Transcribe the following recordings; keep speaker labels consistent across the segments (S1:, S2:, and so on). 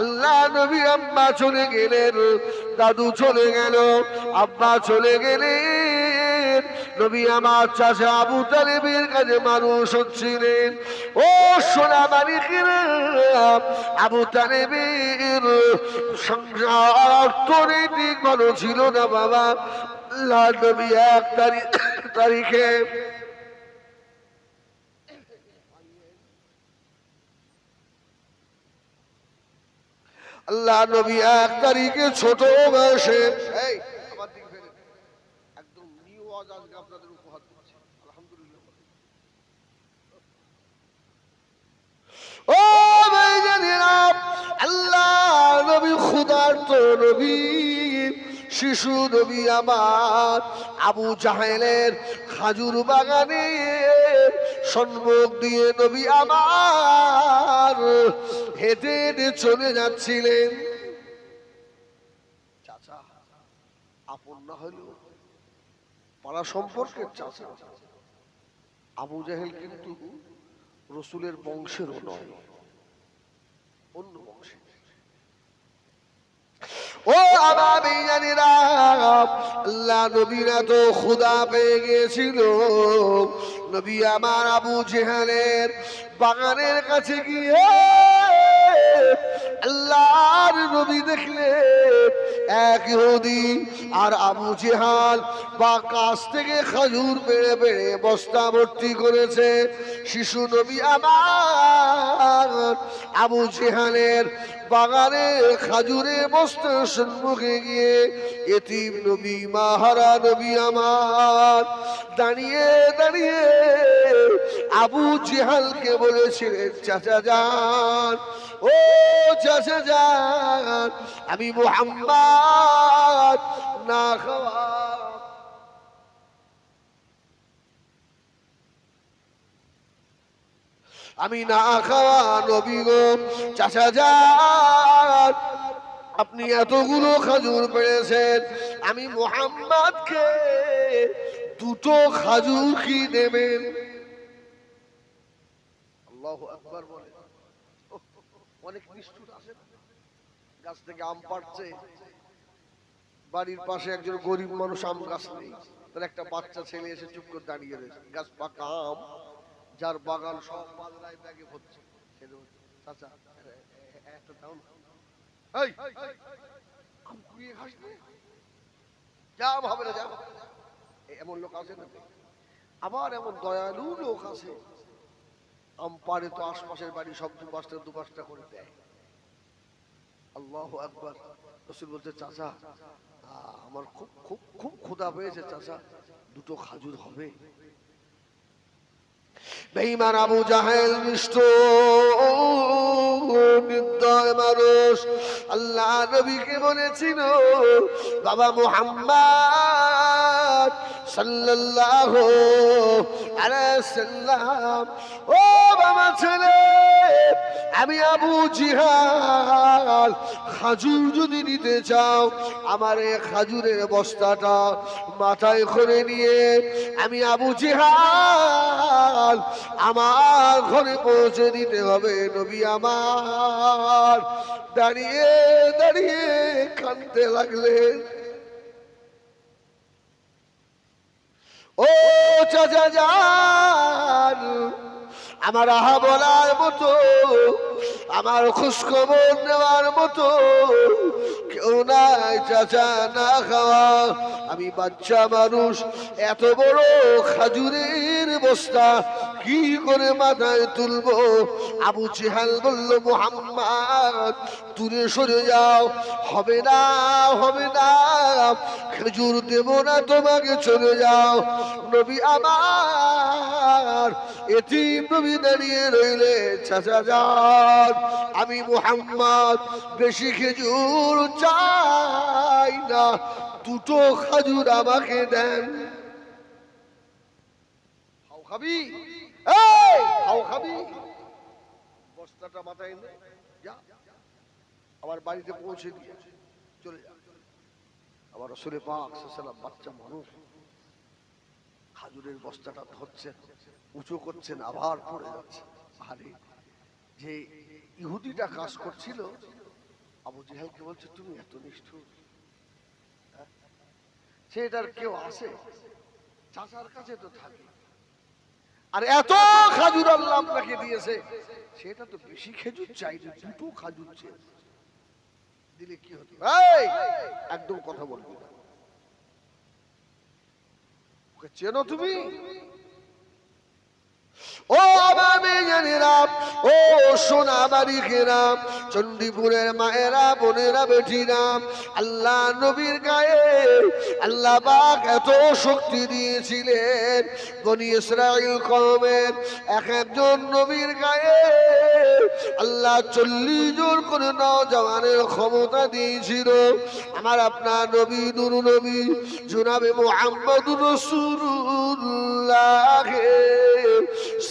S1: আল্লাহ গেলেন, দাদু চলে গেল, আব্বা চলে গেলেন। নবী আমার চাচা আবু তালেবের কাছে মানুষ হচ্ছিলেন। ও সোনা মানিকেরাম আবু তালেবের সংসার অর্থনৈতিক ভালো ছিল না বাবা। আল্লাহ নবী এক তারিখ তারিখে আল্লাহ নবী এক তারিখে ছোট বয়সে এই, আমার দিকে ফেরেন। একদম নিউ ওয়াজ আজকে আপনাদের উপহার দিচ্ছি আলহামদুলিল্লাহ ও ভাইজানেরা, আল্লাহ নবী খুদার তো নবী শিশু নবী আমার আবু জাহেলের খাজুর বাগানে সম্মুখ দিয়ে নবী আমার হেঁটে হেঁটে চলে যাচ্ছিলেন। চাচা আপন না হলেও পাড়া সম্পর্কের চাচা আবু জাহেল কিন্তু রসুলের বংশেরও নয়, অন্য বংশের। ও আবাবি জানিরা আল্লাহ নবীরা তো খুদা পেয়ে গিয়েছিল। নবী আমার আবু জেহানের বাগানের কাছে গিয়ে আল্লাহর নবী দেখলে এক ইহুদি আর আবু জেহাল বা কাছ থেকে খাজুর বেড়ে বেড়ে বস্তা ভর্তি করেছে। শিশু নবী আমার আবু জেহালের বাগানে খাজুরে বস্তার সম্মুখে গিয়ে এতিম নবী, মাহারা নবী আমার। দাঁড়িয়ে দাঁড়িয়ে আবু জেহালকে বলেছিলেন, চাচা যান, ও চাচা যান, আমি মোহাম্মদ, না খাওয়া আমি না খাওয়া নবী গো। চাচা যান, আপনি এতগুলো খাজুর পেয়েছেন আমি মোহাম্মদকে দুটো খাজুর কি দেবেন? আল্লাহ বলে। অনেক নিষ্ঠুর আছে। গাছ থেকে আম পাড়ছে। বাড়ির পাশে একজন গরিব মানুষ আম গাছ নেই। তার একটা বাচ্চা ছেলে এসে চুপ করে দাঁড়িয়ে রয়েছে। গাছ পাকা আম। যার বাগান সব বাজরায় ব্যাগে ভরছে বলছে, চাচা না। যা এমন লোক আছে না? এমন দয়ালু লোক আছে। আম তো আশপাশের বাড়ি সব করে দেয়। আল্লাহ একবার বলছে চাচা আমার খুব খুব খুব ক্ষুধা পেয়েছে চাচা। দুটো খাজুর হবে। বেঈমান আবু জাহেল মিষ্ট নির্দয় মানুষ। আল্লাহ নবীকে বলেছিল, বাবা মুহাম্মদ সাল্লাল্লাহু আলাইহি সাল্লাম ও বাবা ছেলে আমি আবু জিহাল। খাজুর যদি নিতে চাও, আমার এই খাজুরের বস্তাটা মাথায় করে নিয়ে আমি আবু জিহাল, আমার ঘরে পৌঁছে দিতে হবে নবী আমার। দাঁড়িয়ে দাঁড়িয়ে কানতে লাগলেন ও চাচা যান আমার আহা বলার মতো, আমার খোঁজখবর নেওয়ার মতো, কেউ নাই চাচা না খাওয়া। আমি বাচ্চা মানুষ, এত বড় খাজুরের বস্তা, কি করে মাথায় তুলবো? আবু চেহাল বলল, মোহাম্মদ দূরে সরে যাও। হবে না হবে না। খেজুর দেব না, তোমাকে চলে যাও। নবী আমার, এতিম নবী দাঁড়িয়ে রইলে, চাচা যান। আমি মোহাম্মদ, বেশি খেজুর চাই না। দুটো খাজুর আমাকে দেন। খাবি? হাও খাবি? বস্তাটা মাথায় যা। আমার বাড়িতে পৌঁছে দিয়ে চলে যা আমার রসুলে পাক বাচ্চা মানুষ। খাজুরের বস্তাটা ধরছেন উঁচু করছেন আবার পড়ে যাচ্ছে। আরে যে ইহুদিটা কাজ করছিল আবু জেহালকে বলছে তুমি এত নিষ্ঠুর। হ্যাঁ? সে এটার কেউ আসে চাচার কাছে তো থাকে। আর এত খাজুর আল্লাহ আপনাকে দিয়েছে। সেটা তো বেশি খেজুর চাই না, দুটো খাজুর চেয়ে দিলে কি হতো? একদম কথা বলবি না। ওকে চেনো তুমি? ও বাবা ও সোনা বাড়ি খেরাম চণ্ডীপুরের মায়েরা, বোনেরা বেঠিরা আল্লাহ নবীর গায়ে আল্লাহ পাক এত শক্তি দিয়েছিলেন। বনি ইসরাইল কমের এক একজন নবীর গায়ে আল্লাহ চল্লিশ জন করে নজওয়ানের ক্ষমতা দিয়েছিল। আমার আপনার নবী দুরু নবী, জুনাবে মোহাম্মদ রসুল্লাহ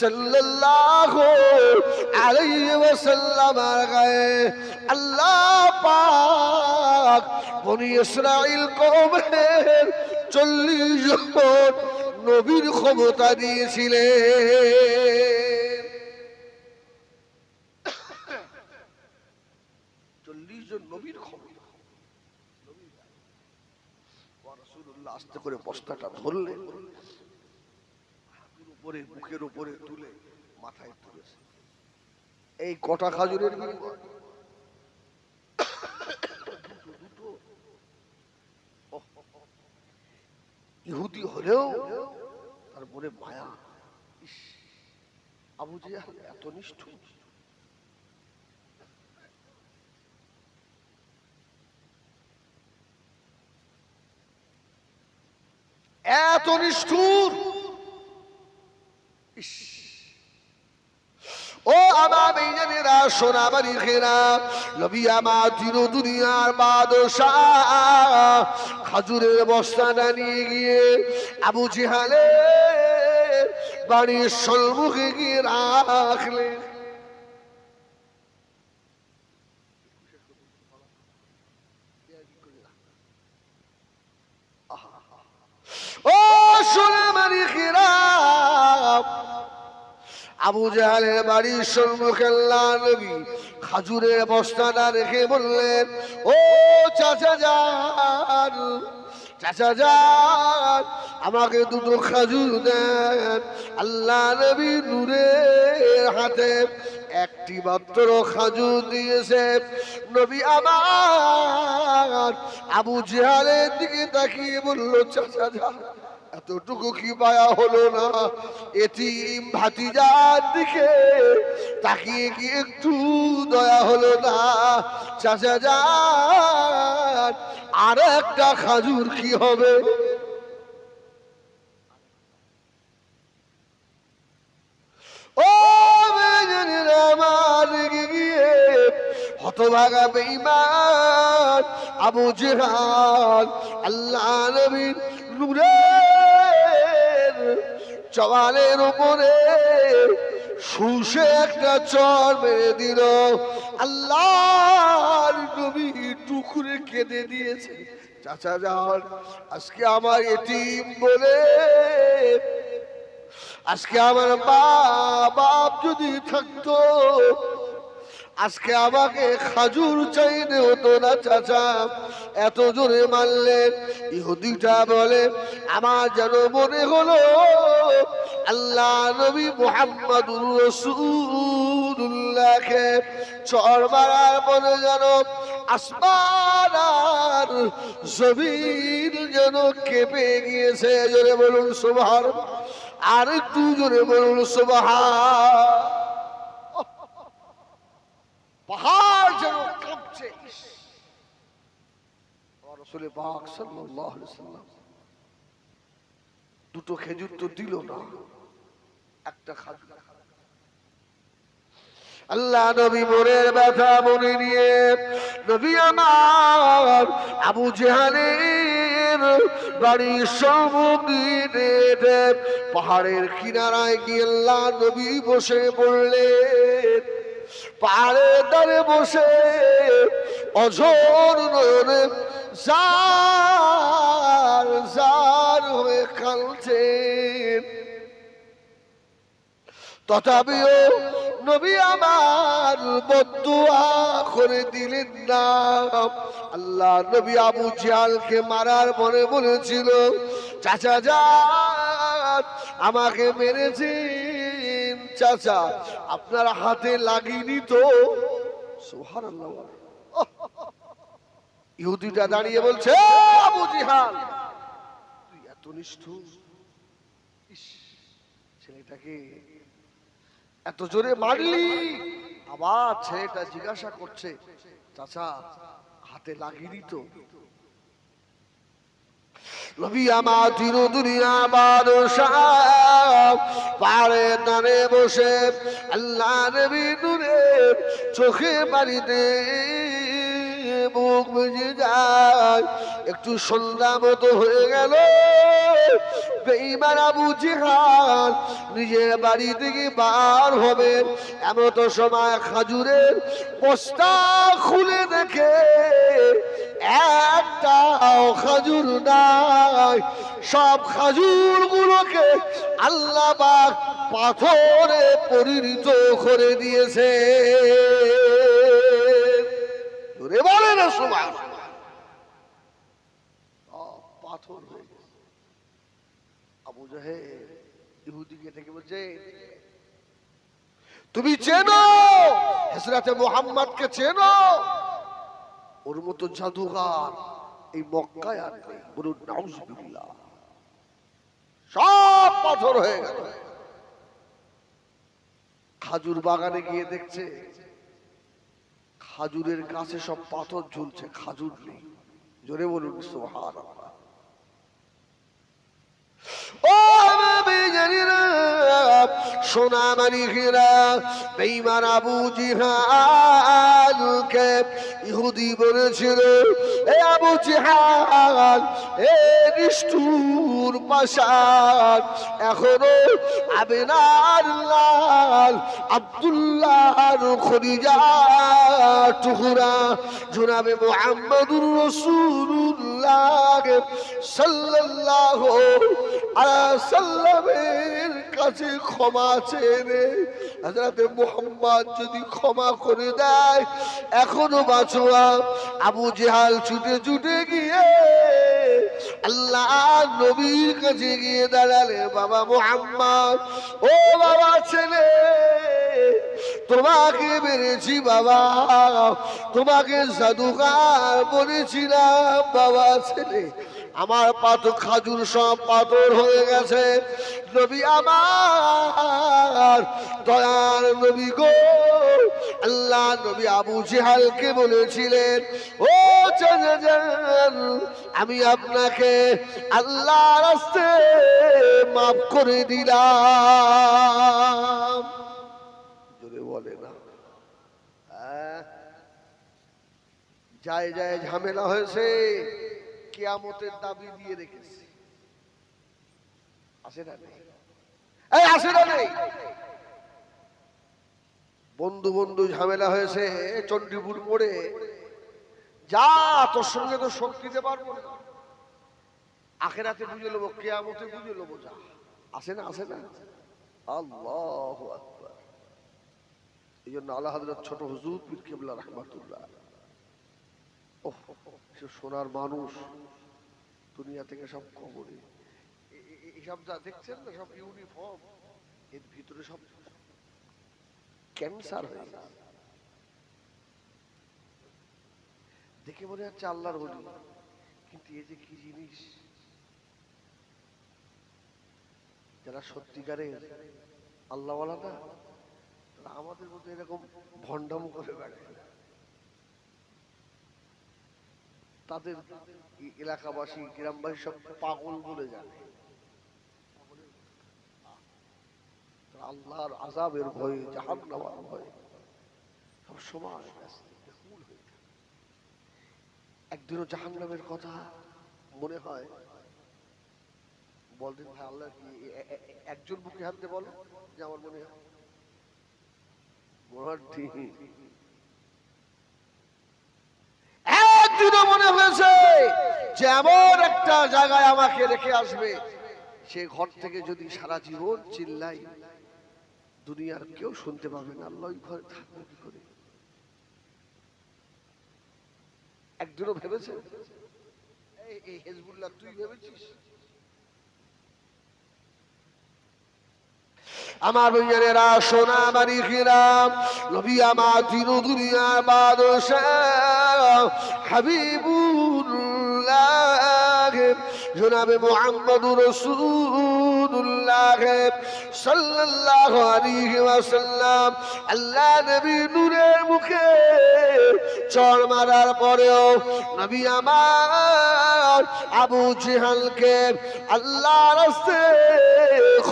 S1: সাল্লাল্লাহু আলাইহি ওয়াসাল্লামের গায়ে আল্লাহ পাক বনি ইসরাইল কওমের 40 জন নবীর ক্ষমতা দিয়েছিলেন। চল্লিশ জন নবীর ক্ষমতা। আস্তে করে বস্তাটা ধরলেন। উপরে মুখের উপরে তুলে মাথায় তুলেছে। এই কটা খাজুরের ইহুদি হলেও তার মনে মায়া আবু জেহাল এত নিষ্ঠুর। এত নিষ্ঠুর! ইস। ও আমার বেইজানেরা সোনা বাড়ি ঘেরা, নবী আমার তিন দুনিয়ার বাদশাহ খাজুরের বস্তাটা নিয়ে গিয়ে আবু জিহালে বাড়ির সম্মুখে গিয়ে রাখলেন আবু জাহালের বাড়ির সম্মুখে নবী খাজুরের বস্তাটা রেখে বললেন, ও চাচা যান চাচা যান, আমাকে দুটো খাজুর দেন। আল্লাহ নবী নূরের হাতে একটি মাত্র খাজুর দিয়েছে নবী আমার আবু জেহালের দিকে তাকিয়ে বলল, চাচা যান। এতটুকু কি পায়া হলো না। এতিম ভাতিজার দিকে তাকিয়ে কি একটু দয়া হলো না? চাচা যান, আর একটা খাজুর কি হবে? ও আমার গিয়ে হতভাগা বেঈমান আবু জেহাল, আল্লাহ নবীর নূরের চওয়ালের উপরে শুষে একটা চর মেরে দিল। আল্লাহর নবী টুকুরে কেঁদে দিয়েছে। চাচা যাওয়ার আজকে আমার এটিম বলে আজকে আমার বাপ যদি থাকতো আজকে আমাকে খাজুর চাইতে হতো না, চাচা। এত জোরে মারলেন। ইহুদিটা বলে, আমার যেন মনে হলো, আল্লাহ নবী মোহাম্মদুর রসুল্লাহকে চর মারার পরে যেন আসমান আর জমিন যেন কেঁপে গিয়েছে। জোরে বলুন সুবহান। আর একটু জোরে বলুন সুবহান। পাহাড় যেন কাঁপছে ইস! পাক সাল্লাল্লাহু দুটো খেজুর তো দিল না, একটা খাজুর আল্লাহ নবী মনের ব্যথা মনে নিয়ে নবী আমার আবু জেহানের বাড়ির সম্মুখে পাহাড়ের কিনারায় গিয়ে আল্লাহ নবী বসে পড়লেন পাহাড়ের দ্বারে বসে অঝোর জার জার হয়ে কালছেন তথাপিও নবী আমার বদুয়া করে দিলেন না। আল্লাহ নবী আবু জিয়ালকে মারার মনে বলেছিল, চাচা যান, আমাকে মেরেছেন চাচা, আপনার হাতে লাগিনি তো? সুবহানাল্লাহ। ইহুদিটা দাঁড়িয়ে বলছে, আবু জিহাল, তুই এত ছেলেটাকে এত জোরে মারলি? আবার ছেলেটা জিজ্ঞাসা করছে, চাচা, হাতে লাগিনি তো? নবী আমার দিন দুনিয়া বাদশাহ পারে দানে বসে। আল্লাহ নবী নূরে চোখে বাড়িতে মুখ বুঝে যায়। একটু সন্ধ্যা মতো হয়ে গেল। বেইমান আবু জিহাদ নিজের বাড়ি থেকে বার হবে। এমন সময় খাজুরের বস্তা খুলে দেখে একটাও খাজুর নাই। সব খাজুর গুলোকে আল্লাহ পাক পাথরে পরিণত করে দিয়েছে। তুমি চেনো হেসরাতে মোহাম্মদকে চেনো? ওর মতো জাদুঘর। এই মক্কায় আর নেই। বলুন নাউজবিল্লা সব পাথর হয়ে গেল। খাজুর বাগানে গিয়ে দেখছে, খাজুরের গাছে সব পাথর ঝুলছে। খাজুর নেই। জোরে বলুন সোহার ও সোনা মানিকেরা বেইমান আবু জিহালকে ইহুদি বলেছিল, এ আবু জিহাল, এ নিষ্ঠুর পাশার এখনও আবেনার লাল, আব্দুল্লাহর খরিজা টুকুরা, জনাবে মোহাম্মদুর রসুল্লাহ সাল্লাল্লাহু আলা সাল্লামের কাছে ক্ষমা চেয়ে হযরতে মুহাম্মদ যদি ক্ষমা করে দেয়, এখনও বাঁচোয়া। আবু জেহাল ছুটে ছুটে গিয়ে আল্লাহ নবীর কাছে গিয়ে দাঁড়ালে, বাবা মোহাম্মদ, ও বাবা ছেলে, তোমাকে মেরেছি বাবা, তোমাকে জাদুকার বলেছিলাম, বাবা ছেলে। আমার পাথর খাজুর সব পাথর হয়ে গেছে। নবী আমার দয়ার নবী গো। আল্লাহ নবী আবু জেহালকে বলেছিলেন, ও আমি আপনাকে আল্লাহ রাস্তে মাফ করে দিলাম। বলে না। হ্যাঁ? যায় যায়, ঝামেলা হয়েছে। কেয়ামতের দাবি দিয়ে রেখেছে। আসে না এই, আসে না বন্ধু বন্ধু, ঝামেলা হয়েছে, চণ্ডীপুর পড়ে। যা তোর সঙ্গে তো শক্তি দিতে পারব না আখেরাতে বুঝে নেব, কেয়ামতে বুঝে নেব যা। আসে না আসে না? আল্লাহ এই জন্য আল্লাহ ছোট হুজুর পীর কেবলা রহমাতুল্লাহ। সে সোনার মানুষ দুনিয়া থেকে সব কবরে এ- এ- এ- এসব যা দেখছেন না, সব ইউনিফর্ম, এর ভিতরে সব ক্যান্সার হয়ে। দেখে মনে হচ্ছে আল্লাহর বলি কিন্তু এই যে কি জিনিস? যারা সত্যিকারের আল্লাহওয়ালা না আমাদের মধ্যে এরকম ভণ্ডাম করে বেড়ায়। তাদের এলাকাবাসী, গ্রামবাসী সব পাগল বলে জানে। আল্লাহর আজাবের ভয়ে জাহান নামার ভয়ে সব সময়। একদিনও জাহান নামের কথা মনে হয়, বলতেন, ভাই, আল্লাহ কি একজন বুকে হাতে বলো যে আমার মনে হয়? মনে ঠিক একদিনও মনে হয়েছে যে এমন একটা জায়গায় আমাকে রেখে আসবে, সে ঘর থেকে যদি সারা জীবন চিল্লাই দুনিয়ার কেউ শুনতে পাবে না, আল্লাহ ঘরে থাকবে কি করে? একদিনও ভেবেছে? এই হেজবুল্লাহ, তুই ভেবেছিস? আমার বইয়েরা সোনা বাড়ি খিরাম নবী আমার দিন দুনিয়া বাদশাহ হাবিবুল্লাহ জনাবে মোহাম্মদুর রসুল্লাহ সাল্লাল্লাহু আলাইহি আল্লাহ নবী নূরের মুখে চড় মারার পরেও নবী আমার আবু জেহালকে আল্লাহ রাস্তে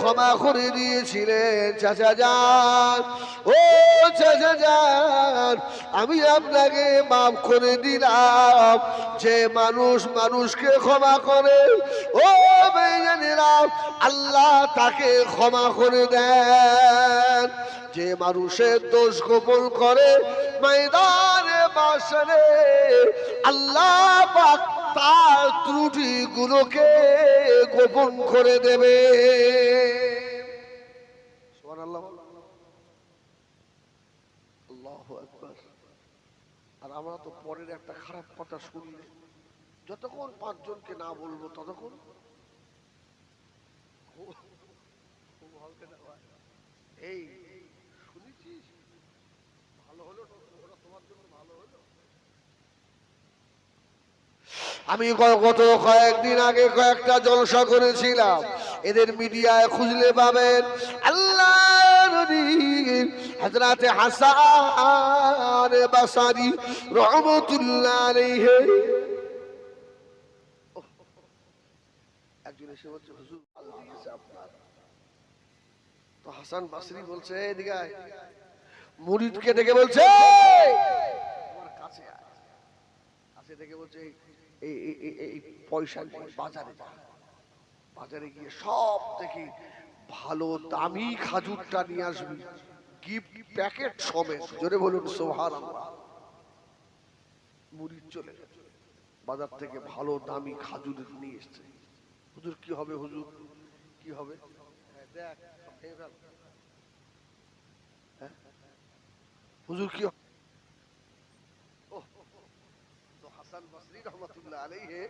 S1: ক্ষমা করে দিয়েছিলেন, চাচা যান। ও চাচা যান, আমি আপনাকে মাফ করে দিলাম। যে মানুষ মানুষকে ক্ষমা করে, ও বেজানিরা আল্লাহ তাকে ক্ষমা করে দেন। যে মানুষের দোষ গোপন করে, ময়দানে বাসনে আল্লাহ পাক তার ত্রুটি গুলোকে গোপন করে দেবে। আর আমরা তো পরের একটা খারাপ কথা শুনলে যতক্ষণ পাঁচজনকে না বলব, ততক্ষণ। এই শুনেছিস ভালো হলো তো? ওরা তোমার জন্য ভালো হলো আমি গত কয়েকদিন আগে কয়েকটা জলসা করেছিলাম। এদের মিডিয়ায় খুঁজলে পাবেন আল্লাহ হাসান রহমতুল্লাহ বলছে বলছে মুরিদকে বলছে এই পয়সা নিয়ে বাজারে যা বাজারে গিয়ে সব থেকে ভালো দামি খাজুরটা নিয়ে আসবি গিফট প্যাকেট সমেত জোরে বলুন সোহার মুড়ির চলে বাজার থেকে ভালো দামি খাজুর নিয়ে এসছে হুজুর, কি হবে হুজুর কি হবে হ্যাঁ। হ্যাঁ? হুজুর, কি হবে? ওহ, তো হাসান বাসরি রহমতুল্লাহ আলাইহি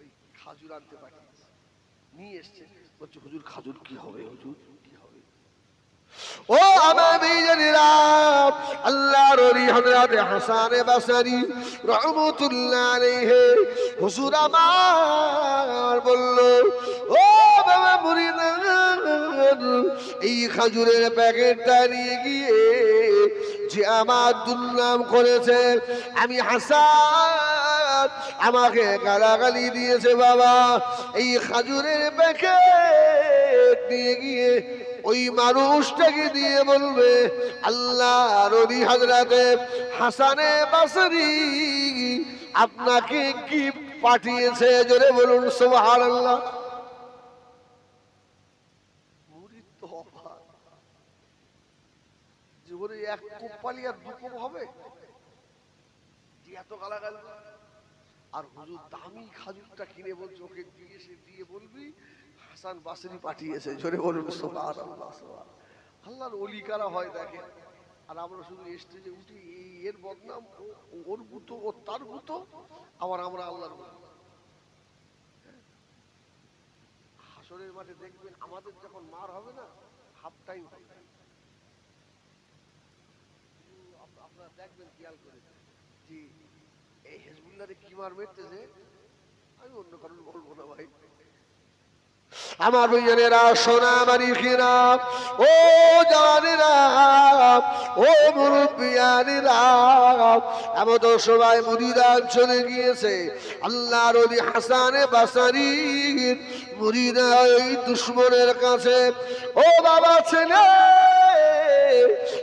S1: ওই খাজুর আনতে পাঠিয়েছে। নিয়ে এসছে। বলছে, হুজুর, খাজুর কি হবে? হুজুর, কি হবে? ও আমার এই খাজুরের প্যাকেটটা নিয়ে গিয়ে যে আমার দুর্নাম করেছে, আমি হাসান আমাকে গালাগালি দিয়েছে বাবা। এই খাজুরের প্যাকেট নিয়ে গিয়ে ওই মানুষটাকে দিয়ে বলবে আল্লাহ রবি হাজরাতে হাসানে বাসরি আপনাকে গিফট পাঠিয়েছে। জোরে বলুন, সুবহানাল্লাহ। আল্লাহ এক কোপ পালি আর দু কোপ হবে? এত গালাগাল আর হুজুর দামি খাজুরটা কিনে বলছে, ওকে দিয়ে সে দিয়ে বলবি, হাসান বাসরি পাঠিয়েছে, জোরে বলুন। আল্লাহর অলি কারা হয় দেখে আর আমরা শুধু স্টেজে উঠি এর বদনাম ওর গুতো, ও তার গুতো, আবার আমরা আল্লাহর হাসরের মাঠে দেখবেন আমাদের যখন মার হবে না হাফ টাইম হবে। আপনারা দেখবেন, খেয়াল করে জি। এই হেজবুল্লাহরে কি মার মেরতেছে? আমি অন্য কারণ বলব না ভাই। আমার বইয়েরা সোনা মারি খিরা ও জানেরা ও মুরব্বিয়ানেরা সবাই মুরিদান চলে গিয়েছে। আল্লাহর ওলি হাসানে বাসারি মুরিদা এই দুশ্মনের কাছে। ও বাবা ছেলে!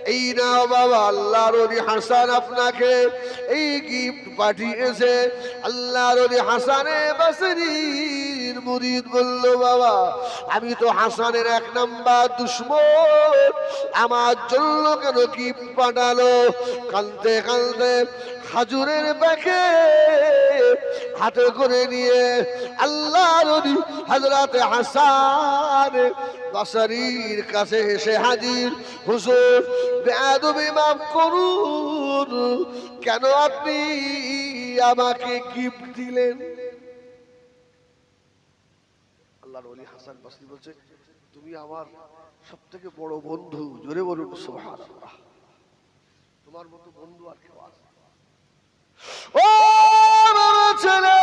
S1: এই না বাবা, আল্লাহর ওলি হাসান আপনাকে এই গিফট পাঠিয়েছে। আল্লাহর ওলি হাসানে বাসরির মুরিদ বলল, বাবা, আমি তো হাসানের এক নাম্বার দুশ্মন। আমার জন্য কেন গিফট পাঠালো? কানতে কানতে খাজুরের ব্যাগে হাতে করে নিয়ে আল্লাহ নবী হজরতে হাসান বাসারির কাছে এসে হাজির। হুজুর বেয়াদবি মাফ করুন। কেন আপনি আমাকে গিফট দিলেন? আল্লাহর হাসান বাসরি বলছে তুমি আমার সব থেকে বড় বন্ধু। জোরে বলুন সুবহানাল্লাহ। তোমার মতো বন্ধু আর কেউ আছে? ও বাবা ছেলে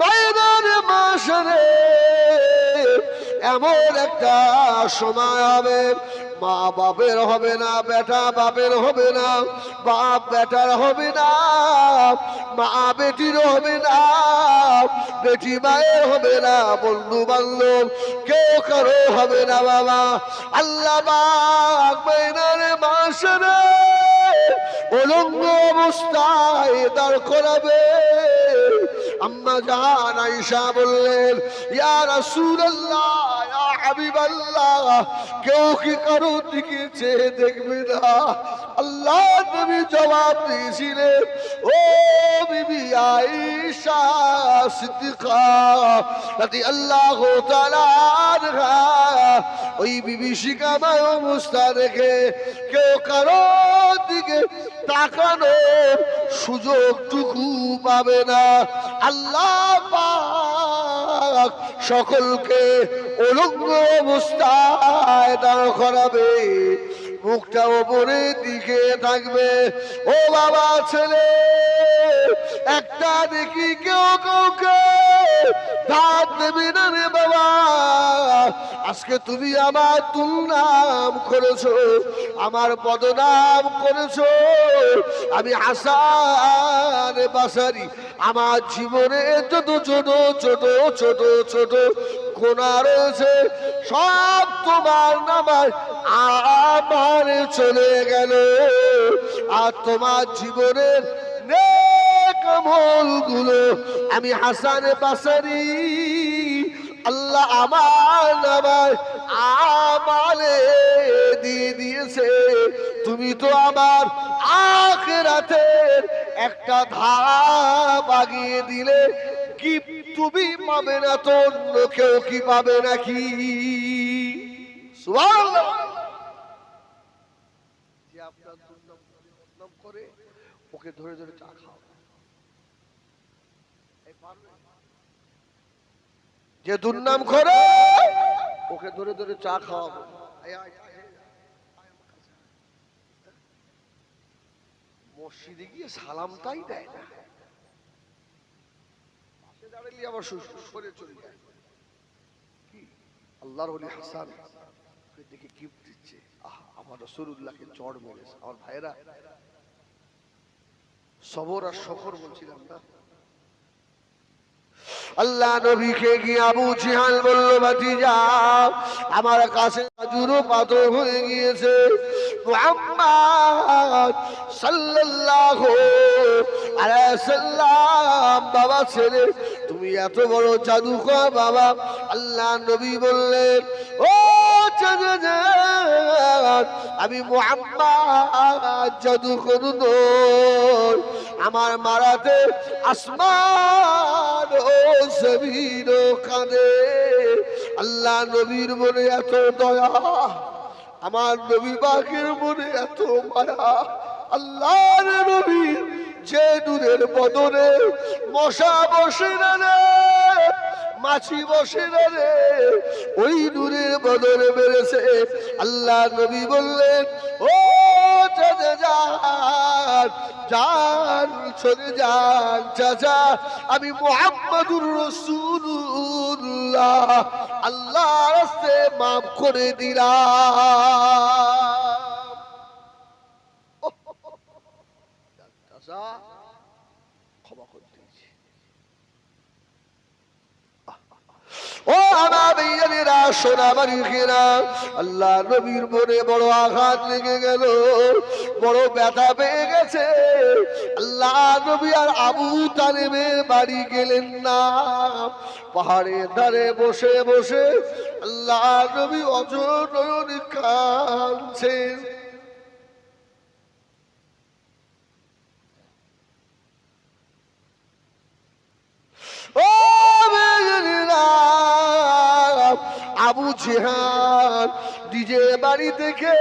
S1: ময়দানে মাসরে এমন একটা সময় হবে মা বাপের হবে না বেটা বাপের হবে না বাপ বেটার হবে না মা বেটির হবে না বেটি মায়ের হবে না বন্ধু বান্ধব কেউ কারও হবে না, বাবা। আল্লাহ ময়দানে মাসরে উলঙ্গ অবস্থায় দাঁড় করাবে। আম্মা জান আয়েশা বললেন, ইয়া রাসূলুল্লাহ ইয়া হাবিবাল্লাহ, কেউ কি কারও দিকে চেয়ে দেখবে না? আল্লাহ নবী জবাব ও বিবি আনহা, ওই অবস্থা দেখে কেউ দিকে পাবে না। আল্লাহ সকলকে অলঙ্গ অবস্থায় দাঁড় করাবে। মুখটা ওপরের দিকে থাকবে। ও বাবা ছেলে, একটা দেখি কেউ কাউকে ধার দেবে না রে বাবা। আজকে তুমি আমার দুর্নাম করেছ, আমার পদনাম করেছ। আমি হাসান বাসারি, আমার জীবনে যত ছোট ছোট ছোট ছোট কোনা রয়েছে, সব তোমার নামার আমার চলে গেল। আর তোমার জীবনের গুলো আমি হাসান বাসারি। আল্লাহ আমার নামায় আমালে দিয়ে দিয়েছে। তুমি তো আমার আখেরাতের একটা ধাপ আগিয়ে দিলে। কি তুমি পাবে না তো অন্য কেউ কি পাবে নাকি? ওকে ধরে ধরে চা খাও এই পারবে? যে দুর্নাম করে ওকে ধরে ধরে চা খাওয়াবো। মসজিদে গিয়ে সালামটাই দেয় না। দাঁড়ালে আবার সু- সু- সরে চলে যায়। কি? আল্লাহর ওলি হাসান দেখে গিফট দিচ্ছে। আহ আমার রসুল্লাহকে চড় মেরেছে। আমার ভাইয়েরা সবর আর সফর বলছিলাম না? আল্লাহ নবীকে গিয়ে আবু জিহাল বলল, ভাতিজা, আমার কাছে জুরো পাথর হয়ে গিয়েছে। বাবা ছেলে, তুমি এত বড় জাদুকর বাবা। আল্লাহ নবী বললেন, ও আমি জাদুকর নই আমার মারাতে আসমান ও জমিন কানে আল্লাহ নবীর মনে এত দয়া। আমার নবী বাকের মনে এত মায়া। আল্লাহর নবী যে দূরের বদনে মশা বসে রে, মাছি বসে না রে, ওই দূরের বদনে বেড়েছে। আল্লাহ নবী বললেন, ও যান যান আমি আল্লাহ মাফ করে দিলাম। চাচা ক্ষমা করে দিয়েছি। ও আমার বেয়ানেরা সোনাবাড়ি ঘেরা, আল্লাহ নবীর মনে বড় আঘাত লেগে গেল, বড় ব্যথা পেয়ে গেছে। আল্লাহ নবী আর আবু তালেবের বাড়ি গেলেন না। পাহাড়ের ধারে বসে বসে আল্লাহ নবী অজনয়ন কাঁদছেন। ও বেজনীরা, আবু জেহান নিজের বাড়ি থেকে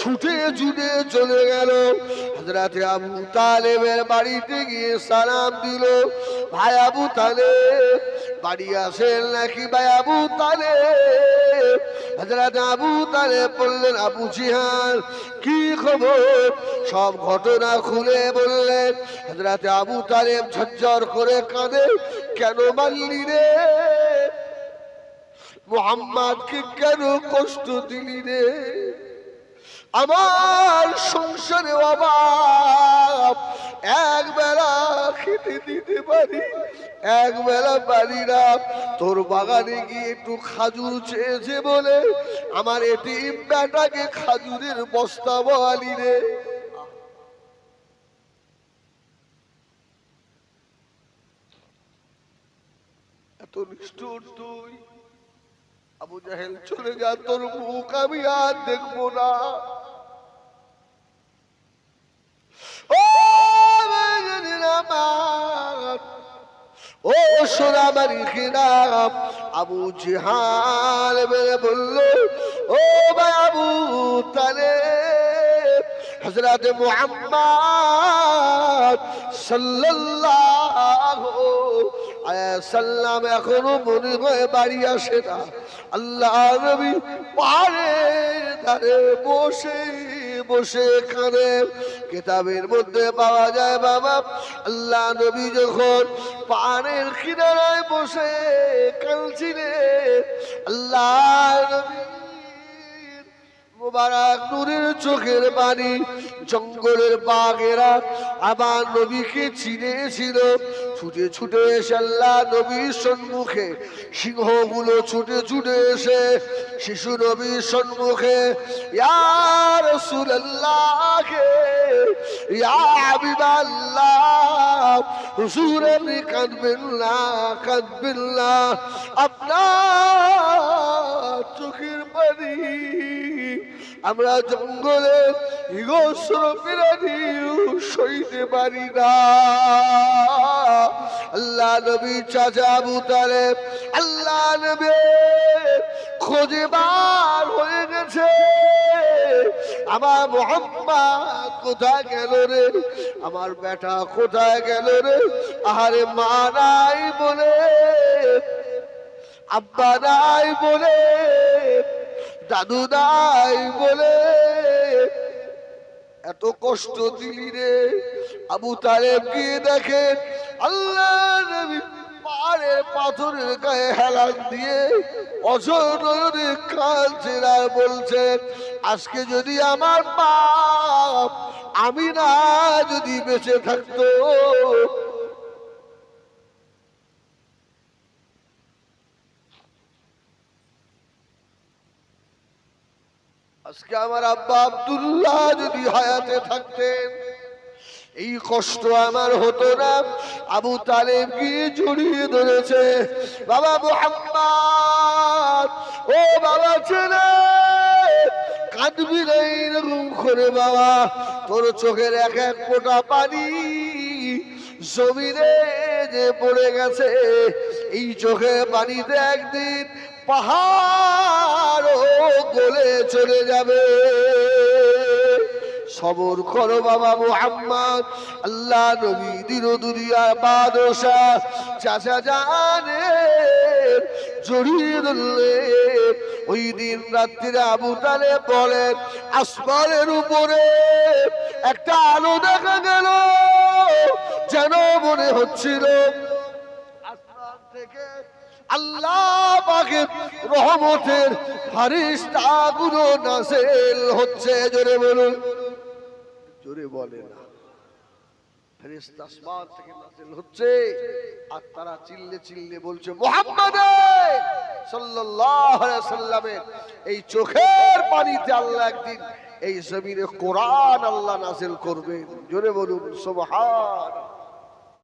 S1: ছুটে ছুটে চলে গেল। হাজরাতে আবু তালেবের বাড়িতে গিয়ে সালাম দিল, ভাই আবু তালেব, বাড়ি আসেন নাকি ভাই আবু তালেব? হাজরাত আবু তালেব বললেন, আবু জিহান কি খবর? সব ঘটনা খুলে বললেন হাজরাত আবু তালেব ঝরঝর করে কাঁদে, কেন মানলি রে? মোহাম্মদকে কেন কষ্ট দিলি রে? আমার সংসারে অভাব। এক বেলা খেতে দিতে পারি, এক বেলা পারি না। তোর বাগানে গিয়ে একটু খাজুর চেয়েছে বলে আমার এটি বেটাকে খাজুরের বস্তা বলি রে। এত নিষ্ঠুর তুই। আবু জাহেল, চলে যা, তোর মুখ আমি আর দেখব না। ও সোনামারি খিরাম আবু জিহাল বেড়ে বলল ও আবু তালে হজরত মুহাম্মদ সাল্লাল্লাহু আলাইহি সাল্লাম এখনও মনে হয় বাড়ি আসে না আল্লাহ নবী পাহাড়ের ধারে বসে বসে এখানে কিতাবের মধ্যে পাওয়া যায়, বাবা। আল্লাহ নবী যখন পাহাড়ের কিনারায় বসে কালছিলেন আল্লাহ মোবারক নূরের চোখের বাণী জঙ্গলের বাঘেরা আবার নবীকে চিনেছিল। ছুটে ছুটে এসে আল্লাহ নবীর সম্মুখে, সিংহগুলো ছুটে ছুটে এসে শিশু নবীর সম্মুখে ইয়ার আপনি কাঁদবেন না কাঁদবেন না, আপনার চোখের পানি আমরা জঙ্গলে হিংস্র প্রাণী সইতে পারি না। আল্লাহ নবী চাচা আবু তালেব, আল্লাহ নবী খোঁজে বার হয়ে গেছে। আমার মোহাম্মদ কোথায় গেল রে? আমার বেটা কোথায় গেল রে? আহারে মা নাই বলে, আব্বা নাই বলে দাদু নাই বলে। এত কষ্ট দিলি রে। আবু তালেব গিয়ে দেখেন আল্লাহ নবী পাহাড়ের পাথরের গায়ে হেলান দিয়ে অজনয়নে কাঁদছেন আর বলছেন আজকে যদি আমার বাপ আমি না যদি বেঁচে থাকতো আজকে আমার আব্বা আব্দুল্লাহ যদি হায়াতে থাকতেন এই কষ্ট আমার হতো না। আবু তালেব গিয়ে জড়িয়ে ধরেছে? বাবা মোহাম্মদ, ও বাবা ছেলে, কাঁদবি না এইরকম করে বাবা। তোর চোখের এক এক ফোঁটা পানি জমিনে যে পড়ে গেছে, এই চোখে পানিতে একদিন পাহাড় গলে চলে যাবে। সবর করো বাবা মোহাম্মদ। আল্লাহ নবী দিন দুনিয়ার বাদশাহ, চাচা জানে ওই দিন রাত্রিরে আবু তালে বলেন আসমানের উপরে একটা আলো দেখা গেল, যেন মনে হচ্ছিল আল্লাহ পাকের রহমতের ফারিস্তাগুলো নাসেল হচ্ছে, জোরে বলুন। জোরে বলে না। হচ্ছে, আর তারা চিল্লে চিল্লে বলছে এই চোখের পানিতে আল্লাহ একদিন এই কোরআন আল্লাহ নাজিল করবেন। জোরে বলুন, সুবহান।